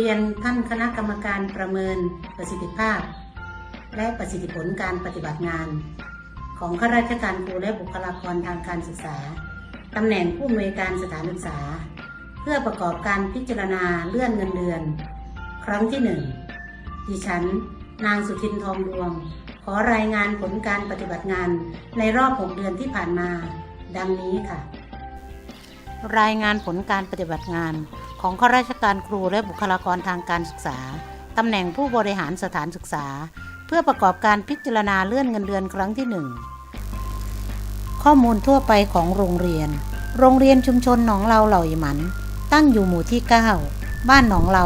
รียนท่านคณะกรรมการประเมินประสิทธิภาพ และประสิทธิผลการปฏิบัติงาน ของข้าราชการครูและบุคลากรทางการศึกษาตำแหน่งผู้อำนวยการสถานศึกษา เพื่อประกอบการพิจารณาเลื่อนเงินเดือน ครั้งที่หนึ่งดิฉัน นางสุทินทองดวง ขอรายงานผลการปฏิบัติงานในรอบ 6 เดือนที่ผ่านมา ดังนี้ค่ะ รายงานผลการปฏิบัติงาน ของข้าราชการครูและบุคลากรทางการศึกษา ตำแหน่งผู้บริหารสถานศึกษา เพื่อประกอบการพิจารณาเลื่อนเงินเดือนครั้งที่หนึ่งข้อมูลทั่วไปของโรงเรียน โรงเรียนชุมชนหนองเราเหล่าอิหมัน ตั้งอยู่หมู่ที่ 9 บ้านหนองเรา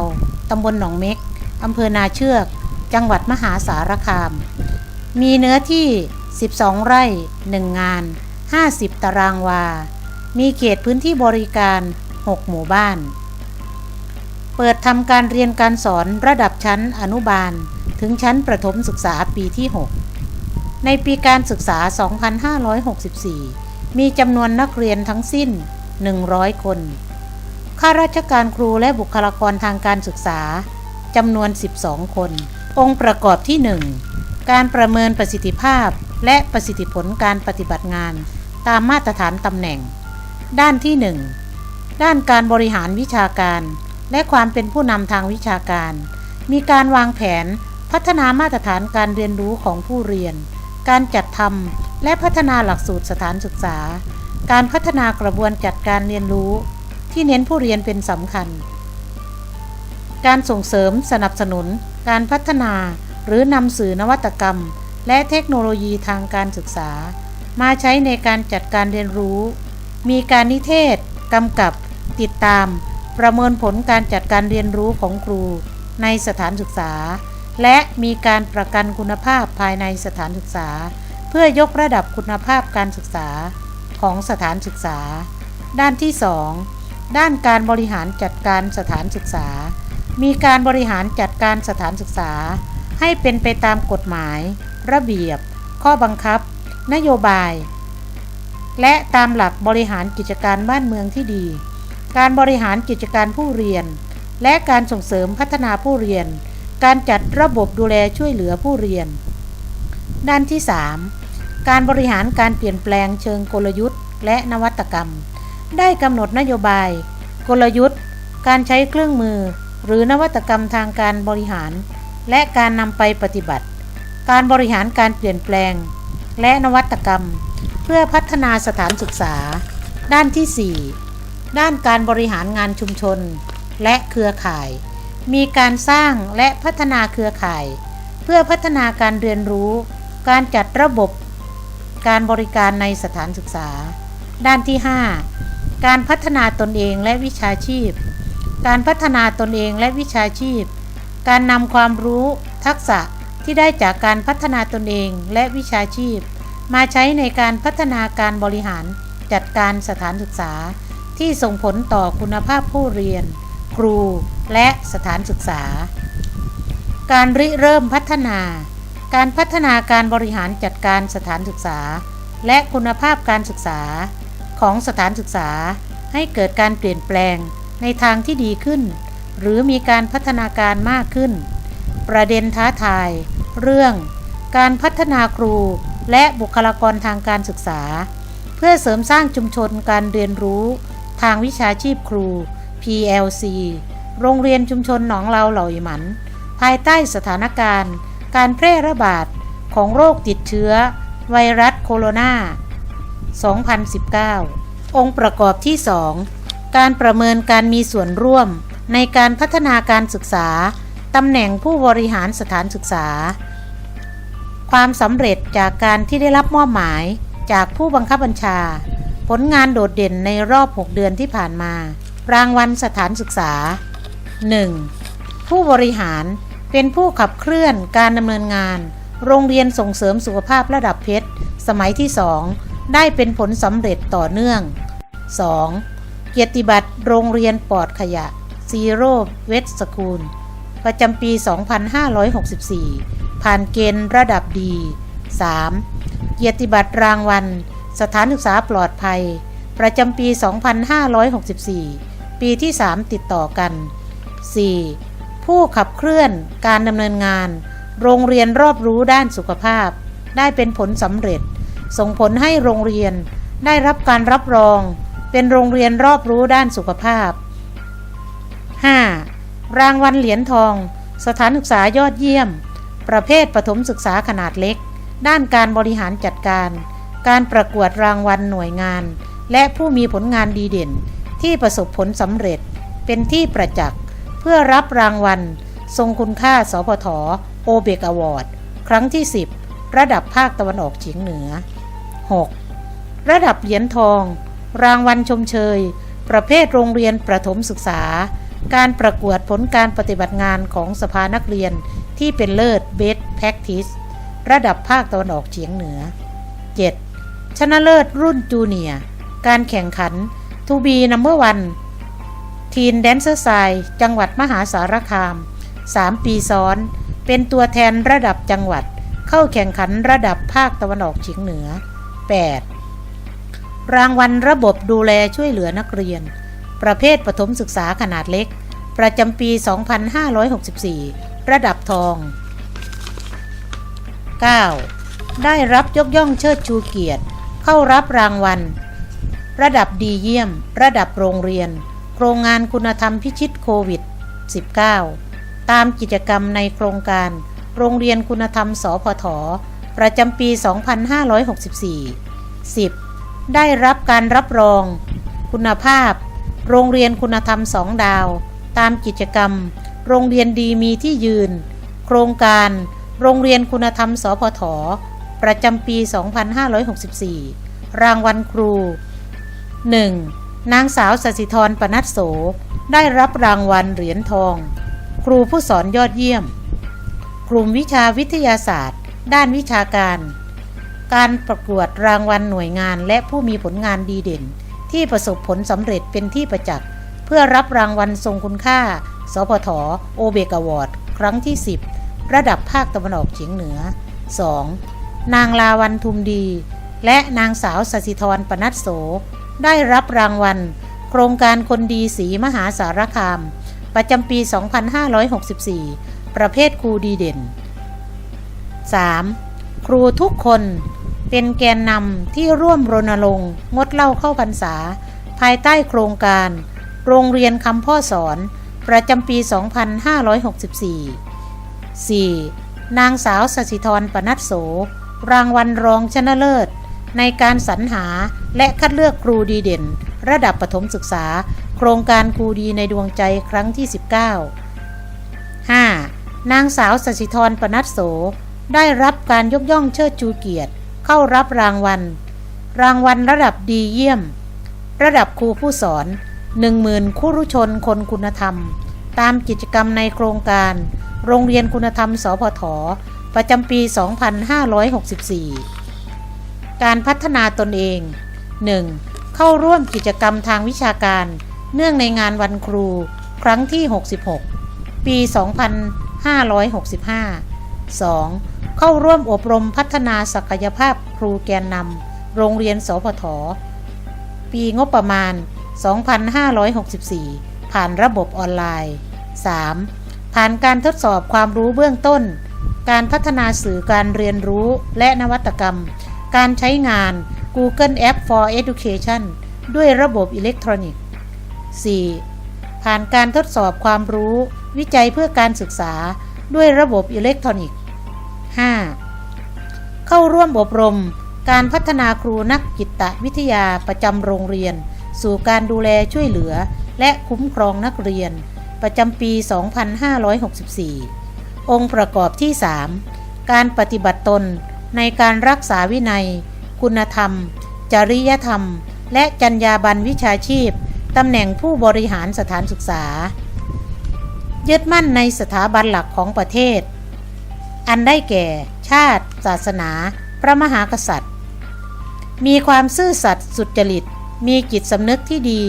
ตำบลหนองเม็ก อำเภอนาเชือก จังหวัดมหาสารคาม มีเนื้อที่ 12 ไร่ 1 งาน 50 ตารางวา มีเขตพื้นที่บริการ 6 หมู่บ้าน เปิดทำการเรียนการสอนระดับชั้นอนุบาล ถึงชั้นประถมศึกษาปีที่ 6 ในปีการศึกษา 2564 มีจำนวนนักเรียนทั้งสิ้น 100 คน ข้าราชการครูและบุคลากรทางการศึกษาจำนวน 12 คน องค์ประกอบที่ 1 การประเมินประสิทธิภาพและประสิทธิผลการปฏิบัติงาน ตามมาตรฐานตำแหน่ง ด้านที่ 1 ด้านการบริหารวิชาการ และความเป็นผู้นำทางวิชาการ มีการวางแผนพัฒนามาตรฐานการเรียนรู้ของผู้เรียน การจัดทำและพัฒนาหลักสูตรสถานศึกษา การพัฒนากระบวนจัดการเรียนรู้ ที่เน้นผู้เรียนเป็นสำคัญ การส่งเสริมสนับสนุน การพัฒนาหรือนำสื่อนวัตกรรม และเทคโนโลยีทางการศึกษา มาใช้ในการจัดการเรียนรู้ มีการนิเทศกำกับ ติดตาม ประเมินผลการจัดการเรียนรู้ของครูในสถานศึกษา และมีการประกันคุณภาพภายในสถานศึกษา เพื่อยกระดับคุณภาพการศึกษาของสถานศึกษา ด้านที่ 2 ด้านการบริหารจัดการสถานศึกษา มีการบริหารจัดการสถานศึกษา ให้เป็นไปตามกฎหมาย ระเบียบ ข้อบังคับ นโยบาย และตามหลักบริหารกิจการบ้านเมืองที่ดี การบริหารกิจการผู้เรียน และการส่งเสริมพัฒนาผู้เรียน การจัดระบบดูแลช่วยเหลือผู้เรียน ด้านที่ 3 การบริหารการเปลี่ยนแปลงเชิงกลยุทธ์ และนวัตกรรม ได้กำหนดนโยบาย กลยุทธ์ การใช้เครื่องมือ หรือนวัตกรรมทางการบริหาร และการนำไปปฏิบัติ การบริหารการเปลี่ยนแปลง และนวัตกรรม เพื่อพัฒนาสถานศึกษา ด้านที่ 4 ด้านการบริหารงานชุมชน และเครือข่าย มีการสร้างและพัฒนาเครือข่าย เพื่อพัฒนาการเรียนรู้ การจัดระบบ การบริการในสถานศึกษา ด้านที่ 5 การพัฒนาตนเองและวิชาชีพ การพัฒนาตนเองและวิชาชีพ การนำความรู้ทักษะที่ได้จากการพัฒนาตนเองและวิชาชีพ มาใช้ในการพัฒนาการบริหารจัดการสถานศึกษา ที่ส่งผลต่อคุณภาพผู้เรียน ครูและสถานศึกษา การริเริ่มพัฒนา การพัฒนาการบริหารจัดการสถานศึกษา และคุณภาพการศึกษาของสถานศึกษา ให้เกิดการเปลี่ยนแปลงในทางที่ดีขึ้น หรือมีการพัฒนาการมากขึ้น ประเด็นท้าทาย เรื่อง การพัฒนาครูและบุคลากรทางการศึกษา เพื่อเสริมสร้างชุมชนการเรียนรู้ ทางวิชาชีพครู PLC โรงเรียนชุมชนหนองเราเหล่าอิหมัน ภายใต้สถานการณ์ การแพร่ระบาดของโรคติดเชื้อ ไวรัสโคโรนา 2019 องค์ประกอบที่ 2 การประเมินการมีส่วนร่วมในการพัฒนาการศึกษา ตำแหน่งผู้บริหารสถานศึกษา ความสำเร็จจากการที่ได้รับมอบหมายจากผู้บังคับบัญชา ผลงานโดดเด่นในรอบ 6 เดือนที่ผ่านมา รางวัลสถานศึกษา 1. ผู้บริหารเป็นผู้ขับเคลื่อนการดำเนินงาน โรงเรียนส่งเสริมสุขภาพระดับเพชร สมัยที่ 2 ได้เป็นผลสำเร็จต่อเนื่อง 2. เกียรติบัตรโรงเรียนปลอดขยะซีโร่เวสสคูลประจำปี 2564 ผ่านเกณฑ์ระดับดี 3. เกียรติบัตรรางวัล สถานศึกษาปลอดภัย ประจำปี 2564 ปีที่ 3 ติดต่อกัน 4. ผู้ขับเคลื่อนการดำเนินงาน โรงเรียนรอบรู้ด้านสุขภาพ ได้เป็นผลสำเร็จ ส่งผลให้โรงเรียนได้รับการรับรอง เป็นโรงเรียนรอบรู้ด้านสุขภาพ 5. รางวัลเหรียญทอง สถานศึกษายอดเยี่ยม ประเภทปฐมศึกษาขนาดเล็ก ด้านการบริหารจัดการ การประกวดรางวัลหน่วยงาน และผู้มีผลงานดีเด่น ที่ประสบผลสำเร็จ เป็นที่ประจักษ์ เพื่อรับรางวัล ทรงคุณค่าสพทโอเบกอวอร์ดครั้งที่ 10 ระดับภาคตะวันออกเฉียงเหนือ 6. ระดับเหรียญทอง รางวัลชมเชย ประเภทโรงเรียนประถมศึกษา การประกวดผลการปฏิบัติงานของสภานักเรียนที่เป็นเลิศเบสแพ็กทิสระดับภาคตะวันออกเฉียงเหนือ 7. ชนะเลิศรุ่นจูเนียร์การแข่งขันทูบีนัมเบอร์วันทีนแดนเซอร์ไซจังหวัดมหาสารคาม 3 ปีซ้อน เป็นตัวแทนระดับจังหวัด เข้าแข่งขันระดับภาคตะวันออกเฉียงเหนือ 8. รางวัลระบบดูแลช่วยเหลือนักเรียน ประเภทปฐมศึกษาขนาดเล็ก ประจำปี 2564 ระดับทอง 9. ได้รับยกย่องเชิดชูเกียรติ เข้ารับรางวัล ระดับดีเยี่ยม ระดับโรงเรียน โครงงานคุณธรรมพิชิตโควิด -19 ตามกิจกรรมในโครงการ โรงเรียนคุณธรรมสพทประจำปี 2564 10. ได้รับการรับรอง คุณภาพ โรงเรียนคุณธรรมสองดาว ตามกิจกรรม โรงเรียนดีมีที่ยืน โครงการ โรงเรียนคุณธรรมสพท ประจำปี 2564 รางวัลครู 1. นางสาวสสิธรปนัดโส ได้รับรางวัลเหรียญทอง ครูผู้สอนยอดเยี่ยม กลุ่มวิชาวิทยาศาสตร์ ด้านวิชาการ การประกวดรางวัลหน่วยงานและผู้มีผลงานดีเด่น ที่ประสบผลสำเร็จเป็นที่ประจักษ์ เพื่อรับรางวัลทรงคุณค่า สพทโอเบกอวอร์ด ครั้งที่ 10 ระดับภาคตะวันออกเฉียงเหนือ 2. นางลาวันทุมดี และนางสาวสสิธรปนัดโส ได้รับรางวัล โครงการคนดีสีมหาสารคาม ประจำปี 2564 ประเภทครูดีเด่น 3. ครูทุกคนเป็นแกนนำที่ร่วมรณรงค์งดเหล้าเข้าพรรษา ภายใต้โครงการ โรงเรียนคำพ่อสอน ประจำปี 2564 4. นางสาวสสิธรปนัดโส รางวัลรองชนะเลิศ ในการสรรหาและคัดเลือกครูดีเด่น ระดับประถมศึกษา โครงการครูดีในดวงใจครั้งที่ 19 5. นางสาวสสิธรปนัดโส ได้รับการยกย่องเชิดชูเกียรติ เข้ารับรางวัล รางวัลระดับดีเยี่ยม ระดับครูผู้สอน 10,000คู่รุชนคนคุณธรรม ตามกิจกรรมในโครงการ โรงเรียนคุณธรรมสพท ประจำปี 2564 การพัฒนาตนเอง 1. เข้าร่วมกิจกรรมทางวิชาการ เนื่องในงานวันครู ครั้งที่ 66 ปี 2565 2. เข้าร่วมอบรมพัฒนาศักยภาพครูแกนนำโรงเรียนสพทปีงบประมาณ 2564 ผ่านระบบออนไลน์ 3. ผ่านการทดสอบความรู้เบื้องต้น การพัฒนาสื่อการเรียนรู้และนวัตกรรม การใช้งาน Google App for Education ด้วยระบบอิเล็กทรอนิกส์ 4. ผ่านการทดสอบความรู้วิจัยเพื่อการศึกษาด้วยระบบอิเล็กทรอนิกส์ 5. เข้าร่วมอบรม การพัฒนาครูนักจิตวิทยาประจำโรงเรียน สู่การดูแลช่วยเหลือ และคุ้มครองนักเรียน ประจำปี 2564 องค์ประกอบที่3การปฏิบัติตนในการรักษาวินัย คุณธรรม จริยธรรม และจรรยาบรรณวิชาชีพ ตำแหน่งผู้บริหารสถานศึกษา ยึดมั่นในสถาบันหลักของประเทศ อันได้แก่ ชาติ ศาสนา พระมหากษัตริย์ มีความซื่อสัตย์สุจริต มีจิตสำนึกที่ดี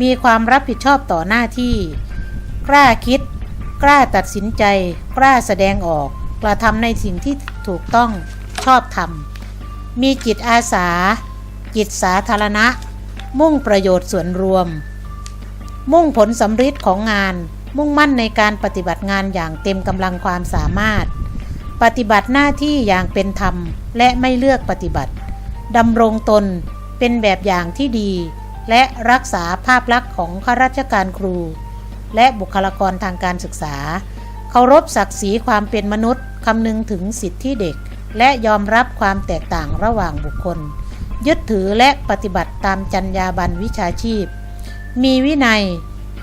มีความรับผิดชอบต่อหน้าที่ กล้าคิด กล้าตัดสินใจ กล้าแสดงออก กระทำในสิ่งที่ถูกต้องชอบธรรม มีจิตอาสา จิตสาธารณะ มุ่งประโยชน์ส่วนรวม มุ่งผลสำฤทธิ์ของงาน มุ่งมั่นในการปฏิบัติงานอย่างเต็มกำลังความสามารถ ปฏิบัติหน้าที่อย่างเป็นธรรม และไม่เลือกปฏิบัติดำรงตนเป็นแบบอย่างที่ดี และรักษาภาพลักษณ์ของข้าราชการครู และบุคลากรทางการศึกษา เคารพศักดิ์ศรีความเป็นมนุษย์คำนึงถึงสิทธิเด็ก และยอมรับความแตกต่างระหว่างบุคคล ยึดถือและปฏิบัติตามจรรยาบรรณวิชาชีพ มีวินัย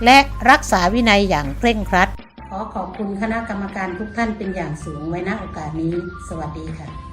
และรักษาวินัยอย่างเคร่งครัด ขอขอบคุณคณะกรรมการทุกท่านเป็นอย่างสูงไว้ณโอกาสนี้ สวัสดีค่ะ